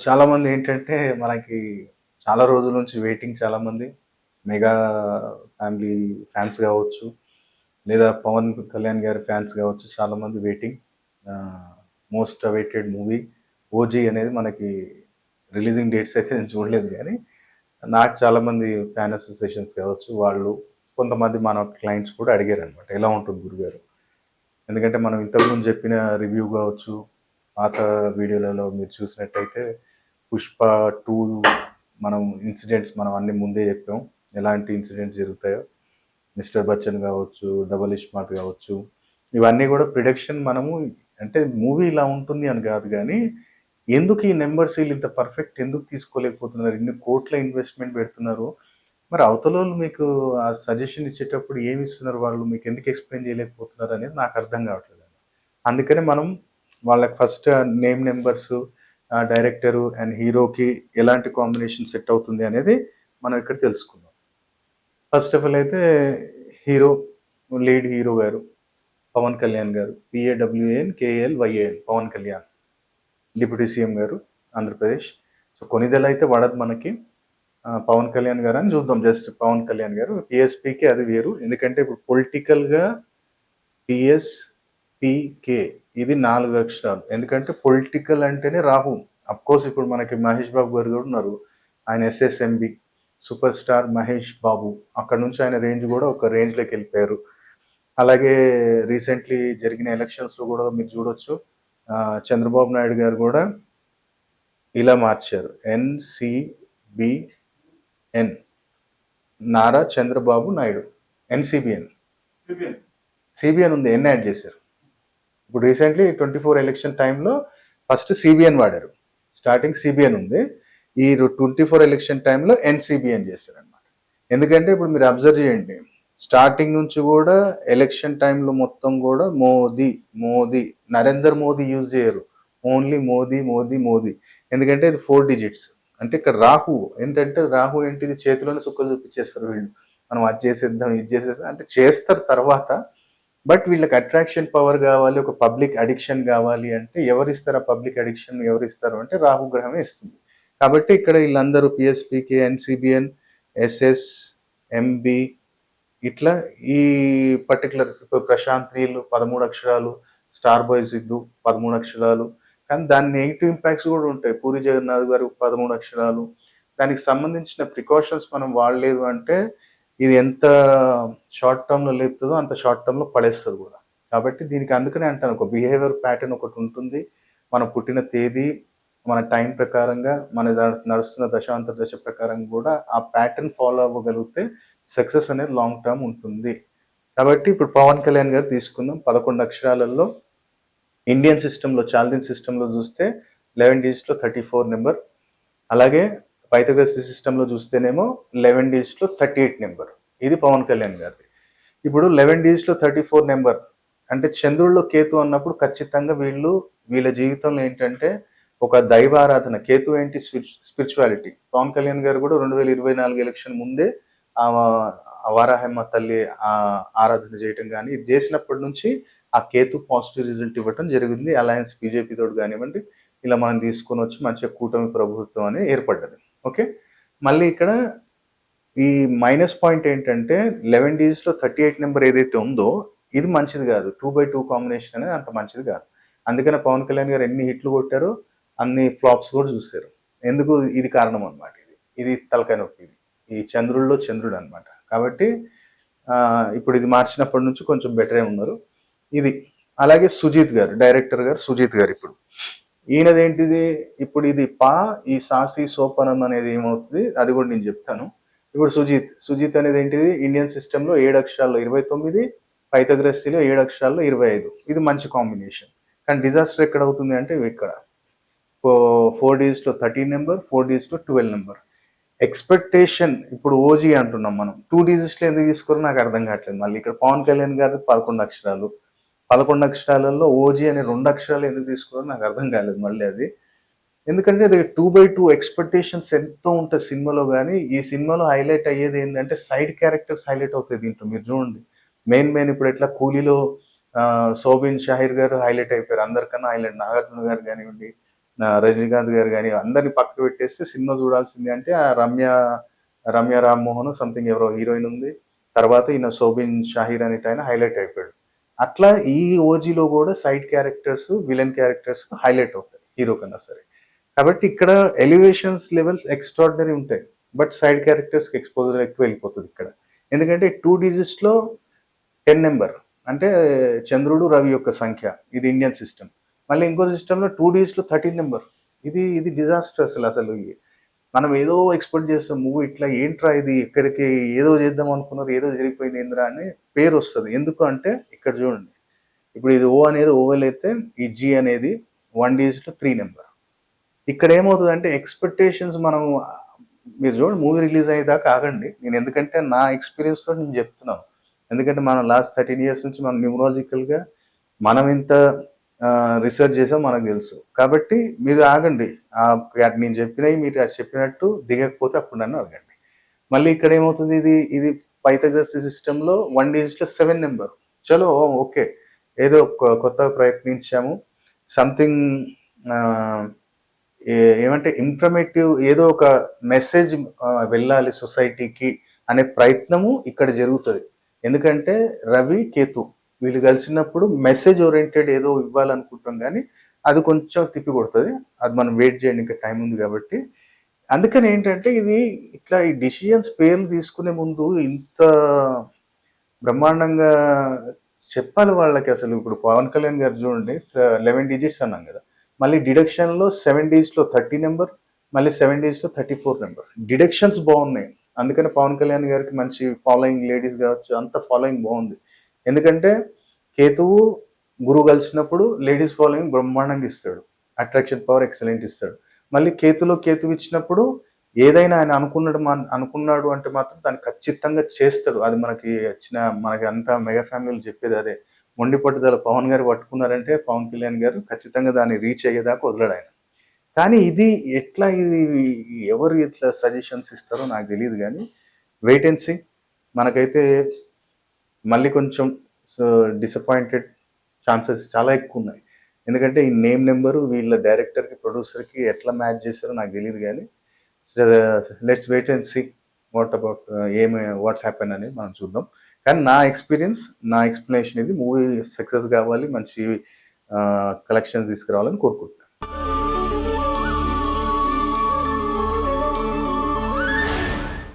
చాలామంది ఏంటంటే మనకి చాలా రోజుల నుంచి వెయిటింగ్ చాలామంది మెగా ఫ్యామిలీ ఫ్యాన్స్ కావచ్చు లేదా పవన్ కళ్యాణ్ గారి ఫ్యాన్స్ కావచ్చు చాలామంది waiting most awaited movie OG అనేది మనకి రిలీజింగ్ డేట్స్ అయితే నేను చూడలేదు కానీ నాకు చాలామంది ఫ్యాన్ అసోసియేషన్స్ కావచ్చు వాళ్ళు కొంతమంది మన క్లయింట్స్ కూడా అడిగారు అనమాట ఎలా ఉంటుంది గురుగారు? ఎందుకంటే మనం ఇంతకుముందు చెప్పిన రివ్యూ కావచ్చు పాత వీడియోలలో మీరు చూసినట్టయితే పుష్ప టూ మనం ఇన్సిడెంట్స్ మనం అన్ని ముందే చెప్పాం. ఎలాంటి ఇన్సిడెంట్స్ జరుగుతాయో మిస్టర్ బచ్చన్ కావచ్చు డబల్ ఇష్మార్ట్ కావచ్చు ఇవన్నీ కూడా ప్రిడక్షన్ మనము అంటే మూవీ ఇలా ఉంటుంది అని కాదు కానీ ఎందుకు ఈ నెంబర్స్ వీళ్ళు ఇంత పర్ఫెక్ట్ ఎందుకు తీసుకోలేకపోతున్నారు ఇన్ని కోట్ల ఇన్వెస్ట్మెంట్ పెడుతున్నారు? మరి అవతల మీకు ఆ సజెషన్ ఇచ్చేటప్పుడు ఏమి ఇస్తున్నారు వాళ్ళు? మీకు ఎందుకు ఎక్స్ప్లెయిన్ చేయలేకపోతున్నారు అనేది నాకు అర్థం కావట్లేదు. అందుకనే మనం వాళ్ళకి first name numbers director and హీరోకి ఎలాంటి కాంబినేషన్ సెట్ అవుతుంది అనేది మనం ఇక్కడ తెలుసుకుందాం. ఫస్ట్ ఆఫ్ ఆల్ అయితే హీరో లీడ్ హీరో గారు పవన్ కళ్యాణ్ గారు. P A W A N K L Y A N Pawan Kalyan. Deputy CM గారు ఆంధ్రప్రదేశ్. సో కొనిదెల అయితే వాడదు మనకి. పవన్ కళ్యాణ్ గారు అని చూద్దాం. జస్ట్ పవన్ కళ్యాణ్ గారు. పిఎస్పికి అది వేరు. ఎందుకంటే ఇప్పుడు పొలిటికల్గా పిఎస్ పికే ఇది నాలుగు అక్షరాలు. ఎందుకంటే పొలిటికల్ అంటేనే రాహు. అఫ్ కోర్స్ ఇప్పుడు మనకి మహేష్ బాబు గారు కూడా ఉన్నారు. ఆయన SSMB super star Mahesh Babu. అక్కడ నుంచి ఆయన రేంజ్ కూడా ఒక రేంజ్లోకి వెళ్ళిపోయారు. అలాగే రీసెంట్లీ జరిగిన ఎలక్షన్స్లో కూడా మీరు చూడొచ్చు. చంద్రబాబు నాయుడు గారు కూడా ఇలా మార్చారు. NCBN Nara Chandrababu Naidu. NCBN CBN ఉంది. ఎన్ యాడ్ చేశారు. ఇప్పుడు రీసెంట్లీ ట్వంటీ ఫోర్ ఎలక్షన్ టైంలో ఫస్ట్ సిబిఎన్ వాడారు. స్టార్టింగ్ సిబిఎన్ ఉంది. ఈ ట్వంటీ ఫోర్ ఎలక్షన్ టైంలో ఎన్సిబిఎన్ చేశారు అనమాట ఎందుకంటే ఇప్పుడు మీరు అబ్జర్వ్ చేయండి స్టార్టింగ్ నుంచి కూడా ఎలక్షన్ టైంలో మొత్తం కూడా మోదీ మోదీ నరేందర్ మోదీ యూజ్ చేయరు. ఓన్లీ మోదీ మోదీ మోదీ. ఎందుకంటే ఇది ఫోర్ డిజిట్స్. అంటే ఇక్కడ రాహు ఏంటంటే రాహు ఏంటిది? చేతిలోనే సుక్కలు చూపించేస్తారు వీళ్ళు. మనం అది చేసేద్దాం ఇది చేసేద్దాం. అంటే చేస్తారు తర్వాత బట్ వీళ్ళకి అట్రాక్షన్ పవర్ కావాలి ఒక పబ్లిక్ అడిక్షన్ కావాలి అంటే ఎవరు ఇస్తారు ఆ పబ్లిక్ అడిక్షన్ ఎవరు ఇస్తారు అంటే రాహుగ్రహమే ఇస్తుంది. కాబట్టి ఇక్కడ వీళ్ళందరూ పిఎస్పికే ఎన్సిబిఎన్ ఎస్ఎస్ ఎంబి ఇట్లా ఈ పర్టికులర్ ప్రశాంత్ నీళ్ళు పదమూడు అక్షరాలు స్టార్ బాయ్ సిద్ధు పదమూడు అక్షరాలు. కానీ దాని నెగిటివ్ ఇంపాక్ట్స్ కూడా ఉంటాయి. పూరి జగన్నాథ్ గారు పదమూడు అక్షరాలు. దానికి సంబంధించిన ప్రికాషన్స్ మనం వాడలేదు అంటే ఇది ఎంత షార్ట్ టర్మ్లో లేపుతుందో అంత షార్ట్ టర్మ్లో పడేస్తుంది కూడా. కాబట్టి దీనికి అందుకనే అంటాను ఒక బిహేవియర్ ప్యాటర్న్ ఒకటి ఉంటుంది. మనం పుట్టిన తేదీ మన టైం ప్రకారంగా మన నడుస్తున్న దశాంతర దశ ప్రకారం కూడా ఆ ప్యాటర్న్ ఫాలో అవ్వగలిగితే సక్సెస్ అనేది లాంగ్ టర్మ్ ఉంటుంది. కాబట్టి ఇప్పుడు పవన్ కళ్యాణ్ గారు తీసుకుందాం. పదకొండు అక్షరాలలో ఇండియన్ సిస్టంలో చాల్దిన్ సిస్టంలో చూస్తే లెవెన్ డీస్లో థర్టీ ఫోర్ నెంబర్ అలాగే పైథగ్రస్ సిస్టంలో చూస్తేనేమో లెవెన్ డీస్లో థర్టీ ఎయిట్ నెంబర్ ఇది పవన్ కళ్యాణ్ గారిది. ఇప్పుడు లెవెన్ డీస్లో థర్టీ ఫోర్ నెంబర్ అంటే చంద్రుల్లో కేతు అన్నప్పుడు ఖచ్చితంగా వీళ్ళు వీళ్ళ జీవితంలో ఏంటంటే ఒక దైవారాధన. కేతు ఏంటి? స్పిరిచువాలిటీ పవన్ కళ్యాణ్ గారు కూడా రెండు వేల ఇరవై నాలుగు ఎలక్షన్ ముందే ఆ వారాహమ్మ తల్లి ఆ ఆరాధన చేయటం కానీ ఇది చేసినప్పటి నుంచి ఆ కేతు పాజిటివ్ రిజల్ట్ ఇవ్వటం జరిగింది. అలయన్స్ బీజేపీ తోడు కానివ్వండి ఇలా మనం తీసుకొని వచ్చి మంచిగా కూటమి ప్రభుత్వం అనేది ఏర్పడ్డది. ఓకే? మళ్ళీ ఇక్కడ ఈ మైనస్ పాయింట్ ఏంటంటే లెవెన్ డీస్లో థర్టీ ఎయిట్ నెంబర్ ఏదైతే ఉందో ఇది మంచిది కాదు. టూ బై టూ కాంబినేషన్ అనేది అంత మంచిది కాదు. అందుకనే పవన్ కళ్యాణ్ గారు ఎన్ని హిట్లు కొట్టారో అన్ని ఫ్లాప్స్ కూడా చూశారు. ఎందుకు ఇది కారణం అనమాట ఇది. ఇది తలకాయ నొప్పి ఇది. ఈ చంద్రుల్లో చంద్రుడు అనమాట కాబట్టి ఇప్పుడు ఇది మార్చినప్పటి నుంచి కొంచెం బెటరే ఉన్నారు. ఇది. అలాగే సుజీత్ గారు డైరెక్టర్ గారు సుజీత్ గారు ఇప్పుడు. ఈయనది ఏంటిది ఇప్పుడు ఇది పా ఈ సాసి సోపనం అనేది ఏమవుతుంది? అది కూడా నేను చెప్తాను. ఇప్పుడు సుజీత్ సుజీత్ అనేది ఏంటిది ఇండియన్ సిస్టంలో ఏడు అక్షరాల్లో ఇరవై తొమ్మిది పైతగ్రస్తిలో ఏడు అక్షరాల్లో ఇరవై ఐదు. ఇది మంచి కాంబినేషన్. కానీ డిజాస్టర్ ఎక్కడ అవుతుంది అంటే ఇక్కడ. ఫోర్ డేస్లో థర్టీన్ నెంబర్ ఫోర్ డేస్లో ట్వెల్వ్ నెంబర్. ఎక్స్పెక్టేషన్ ఇప్పుడు ఓజీ అంటున్నాం మనం. టూ డిజిట్స్లో ఎందుకు తీసుకోరో నాకు అర్థం కావట్లేదు. మళ్ళీ ఇక్కడ పవన్ కళ్యాణ్ గారు పదకొండు అక్షరాలు పదకొండు అక్షరాలలో ఓజీ అనే రెండు అక్షరాలు ఎందుకు తీసుకున్నారో నాకు అర్థం కాలేదు మళ్ళీ అది. ఎందుకంటే అది టూ బై టూ ఎక్స్పెక్టేషన్స్ ఎంతో ఉంటుంది సినిమాలో కానీ ఈ సినిమాలో హైలైట్ అయ్యేది ఏంటంటే సైడ్ క్యారెక్టర్స్ హైలైట్ అవుతాయి దీంట్లో మీరు చూడండి. మెయిన్ మెయిన్ ఇప్పుడు ఎట్లా కూలీలో సోబిన్ షాహిర్ గారు హైలైట్ అయిపోయారు. అందరికన్నా హైలైట్ నాగార్జున గారు కానివ్వండి రజనీకాంత్ గారు కానీ అందరిని పక్కకు పెట్టేస్తే సినిమా చూడాల్సింది అంటే ఆ రమ్య రమ్య రామ్మోహన్ సంథింగ్ ఎవరో హీరోయిన్ ఉంది. తర్వాత ఈయన సోబిన్ షాహీర్ అనేట ఆయన హైలైట్ అయిపోయాడు. అట్లా ఈ ఓజీలో కూడా side characters villain characters highlight అవుతాయి హీరో కన్నా సరే. కాబట్టి ఇక్కడ ఎలివేషన్స్ లెవెల్స్ ఎక్స్ట్రాడినరీ ఉంటాయి బట్ సైడ్ క్యారెక్టర్స్కి ఎక్స్పోజర్ ఎక్కువ వెళ్ళిపోతుంది ఇక్కడ. ఎందుకంటే టూ డిజిట్స్లో టెన్ నెంబర్ అంటే చంద్రుడు రవి యొక్క సంఖ్య ఇది ఇండియన్ సిస్టమ్. మళ్ళీ ఇంకో సిస్టంలో టూ డిజిట్స్లో థర్టీన్ నెంబర్ ఇది ఇది డిజాస్టర్ అసలు అసలు మనం ఏదో ఎక్స్పెక్ట్ చేస్తాం మూవీ ఇట్లా ఏంట్రా ఇది ఎక్కడికి ఏదో చేద్దాం అనుకున్నారు ఏదో జరిగిపోయింది ఏంద్రా అని పేరు వస్తుంది. ఎందుకు అంటే ఇక్కడ చూడండి. ఇప్పుడు ఇది ఓ అనేది ఓవెల్ అయితే ఈ జీ అనేది వన్ డేస్లో త్రీ నెంబర్ ఇక్కడ ఏమవుతుంది అంటే ఎక్స్పెక్టేషన్స్ మనం మీరు చూడండి మూవీ రిలీజ్ అయ్యేదాకా ఆగండి. నేను ఎందుకంటే నా ఎక్స్పీరియన్స్తో నేను చెప్తున్నాను. ఎందుకంటే మనం లాస్ట్ థర్టీన్ ఇయర్స్ నుంచి మనం న్యూమరాలజికల్గా మనం ఇంత రీసెర్చ్ చేసాం మనకు తెలుసు. కాబట్టి మీరు ఆగండి. నేను చెప్పినవి మీరు అది చెప్పినట్టు దిగకపోతే అప్పుడు నన్ను అడగండి. మళ్ళీ ఇక్కడ ఏమవుతుంది ఇది ఇది పైథగరస్ సిస్టంలో వన్ డిజిట్లో సెవెన్ నెంబర్ చలో ఓకే. ఏదో కొ- కొత్తగా ప్రయత్నించాము. సంథింగ్ ఏమంటే ఇన్ఫర్మేటివ్ ఏదో ఒక మెసేజ్ వెళ్ళాలి సొసైటీకి అనే ప్రయత్నము ఇక్కడ జరుగుతుంది. ఎందుకంటే రవి కేతు వీళ్ళు కలిసినప్పుడు మెసేజ్ ఓరియంటెడ్ ఏదో ఇవ్వాలనుకుంటాం కానీ అది కొంచెం తిప్పి కొడుతుంది. అది మనం వెయిట్ చేయండి ఇంకా టైం ఉంది కాబట్టి. అందుకని ఏంటంటే ఇది ఇట్లా ఈ డిసిజన్స్ పేర్లు తీసుకునే ముందు ఇంత బ్రహ్మాండంగా చెప్పాలి వాళ్ళకి అసలు. ఇప్పుడు పవన్ కళ్యాణ్ గారు చూడండి లెవెన్ డిజిట్స్ అన్నాం కదా. మళ్ళీ డిడక్షన్లో సెవెన్ డేస్లో థర్టీ నెంబర్ మళ్ళీ సెవెన్ డేస్లో థర్టీ ఫోర్ నెంబర్ డిడక్షన్స్ బాగున్నాయి. అందుకని పవన్ కళ్యాణ్ గారికి మంచి ఫాలోయింగ్ లేడీస్ కావచ్చు అంత ఫాలోయింగ్ బాగుంది. ఎందుకంటే కేతువు గురువు కలిసినప్పుడు లేడీస్ ఫాలోయింగ్ బ్రహ్మాండంగా ఇస్తాడు. అట్రాక్షన్ పవర్ ఎక్సలెంట్ ఇస్తాడు. మళ్ళీ కేతులో కేతువు ఇచ్చినప్పుడు ఏదైనా ఆయన అనుకున్నాడు అనుకున్నాడు అంటే మాత్రం దాన్ని ఖచ్చితంగా చేస్తాడు. అది మనకి వచ్చిన మనకి అంతా మెగా ఫ్యామిలీలు చెప్పేది అదే. మొండి పట్టుదల పవన్ గారు పట్టుకున్నారంటే పవన్ కళ్యాణ్ గారు ఖచ్చితంగా దాన్ని రీచ్ అయ్యేదాకా వదలడు ఆయన. కానీ ఇది ఎట్లా ఇది ఎవరు ఇట్లా సజెషన్స్ ఇస్తారో నాకు తెలియదు కానీ వెయిట్ అండ్ సీ మనకైతే మళ్ళీ కొంచెం డిసప్పాయింటెడ్ ఛాన్సెస్ చాలా ఎక్కువ ఉన్నాయి. ఎందుకంటే ఈ నేమ్ నెంబరు వీళ్ళ డైరెక్టర్కి ప్రొడ్యూసర్కి ఎట్లా మ్యాచ్ చేస్తారో నాకు తెలియదు కానీ let's wait and see what about ఏమి వాట్స్ హ్యాపెన్ అనేది మనం చూద్దాం. కానీ నా ఎక్స్పీరియన్స్ నా ఎక్స్ప్లెనేషన్ ఇది మూవీ సక్సెస్ కావాలి మంచి కలెక్షన్స్ తీసుకురావాలని కోరుకుంటున్నాను.